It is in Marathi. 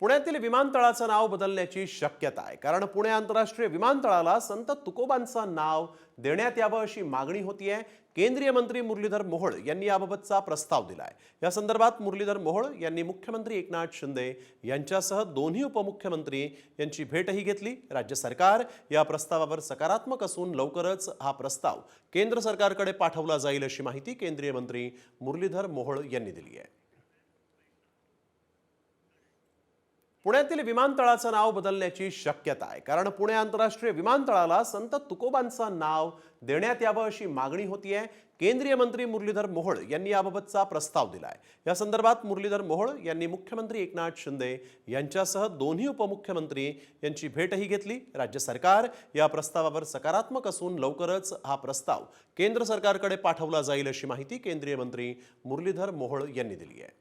पुण्यातील विमानतळाचं नाव बदलण्याची शक्यता आहे. कारण पुणे आंतरराष्ट्रीय विमानतळाला संत तुकोबांचं नाव देण्यात यावं अशी मागणी होतीये. केंद्रीय मंत्री मुरलीधर मोहोळ यांनी याबाबतचा प्रस्ताव दिलाय. या संदर्भात मुरलीधर मोहोळ यांनी मुख्यमंत्री एकनाथ शिंदे यांच्यासह दोन्ही उपमुख्यमंत्री यांची भेटही घेतली. राज्य सरकार या प्रस्तावावर सकारात्मक असून लवकरच हा प्रस्ताव केंद्र सरकारकडे पाठवला जाईल अशी माहिती केंद्रीय मंत्री मुरलीधर मोहोळ यांनी दिली आहे पुण्यातील विमानतळाचं नाव बदलण्याची शक्यता आहे. कारण पुणे आंतरराष्ट्रीय विमानतळाला संत तुकोबांचं नाव देण्यात यावं अशी मागणी होती आहे केंद्रीय मंत्री मुरलीधर मोहोळ यांनी याबाबतचा प्रस्ताव दिलाय. या संदर्भात मुरलीधर मोहोळ यांनी मुख्यमंत्री एकनाथ शिंदे यांच्यासह दोन्ही उपमुख्यमंत्री यांची भेटही घेतली. राज्य सरकार या प्रस्तावावर सकारात्मक असून लवकरच हा प्रस्ताव केंद्र सरकारकडे पाठवला जाईल अशी माहिती केंद्रीय मंत्री मुरलीधर मोहोळ यांनी दिली आहे.